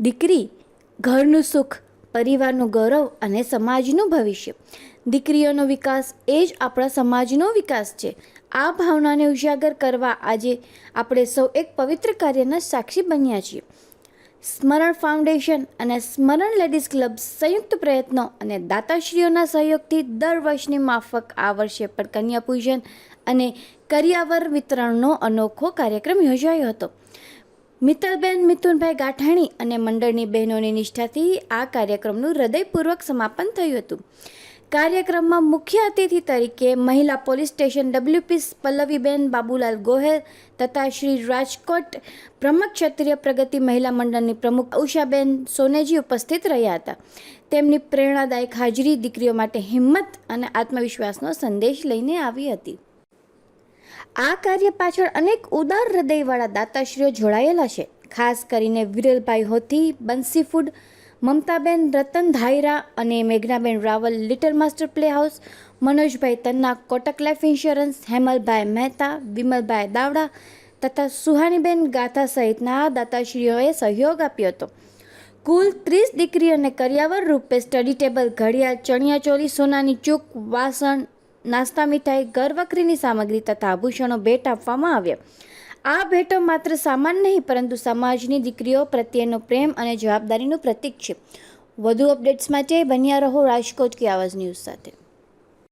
દીકરી ઘરનું સુખ, પરિવારનું ગૌરવ અને સમાજનું ભવિષ્ય. દીકરીઓનો વિકાસ એ જ આપણા સમાજનો વિકાસ છે. આ ભાવનાને ઉજાગર કરવા આજે આપણે સૌ એક પવિત્ર કાર્યના સાક્ષી બન્યા છીએ. સ્મરણ ફાઉન્ડેશન અને સ્મરણ લેડીઝ ક્લબ સંયુક્ત પ્રયત્નો અને દાતાશ્રીઓના સહયોગથી દર વર્ષની માફક આ વર્ષે પણ કન્યા પૂજન અને કરિયાવર વિતરણનો અનોખો કાર્યક્રમ યોજાયો હતો. મિત્તલબેન મિથુનભાઈ ગાંઠાણી અને મંડળની બહેનોની નિષ્ઠાથી આ કાર્યક્રમનું હૃદયપૂર્વક સમાપન થયું હતું. કાર્યક્રમમાં મુખ્ય અતિથિ તરીકે મહિલા police station WP Pallaviben Babulal Gohel તથા શ્રી રાજકોટ પ્રમુખ ક્ષત્રિય પ્રગતિ મહિલા મંડળની પ્રમુખ ઉષાબેન સોનેજી ઉપસ્થિત રહ્યા હતા. તેમની પ્રેરણાદાયક હાજરી દીકરીઓ માટે હિંમત અને આત્મવિશ્વાસનો સંદેશ લઈને આવી હતી. આ કાર્ય પાછળ અનેક ઉદાર હૃદયવાળા દાતાશ્રીઓ જોડાયેલા છે. ખાસ કરીને વિરલભાઈ હોથી બંસી ફૂડ, મમતાબેન રતન ધાયરા અને Meghnaben Raval, little master play house Manojbhai Tanna, Kotak life insurance, Hemalbhai Mehta, Vimalbhai Davda તથા સુહાનીબેન ગાથા સહિતના દાતાશ્રીઓએ સહયોગ આપ્યો હતો. કુલ ત્રીસ દીકરીઓને કરિયાવર રૂપે સ્ટડી ટેબલ, ઘડિયાળ ચણિયાચોળી સોનાની ચૂક, વાસણ નાસ્તા મીઠાઈ ઘરવખરીની સામગ્રી તથા આભૂષણો ભેટ આપવામાં આવ્યા. આ ભેટો માત્ર સામાન નહીં, પરંતુ સમાજની દીકરીઓ પ્રત્યેનો પ્રેમ અને જવાબદારીનું પ્રતીક છે. વધુ અપડેટ્સ માટે બન્યા રહો રાજકોટ કે આવાજ ન્યૂઝ સાથે.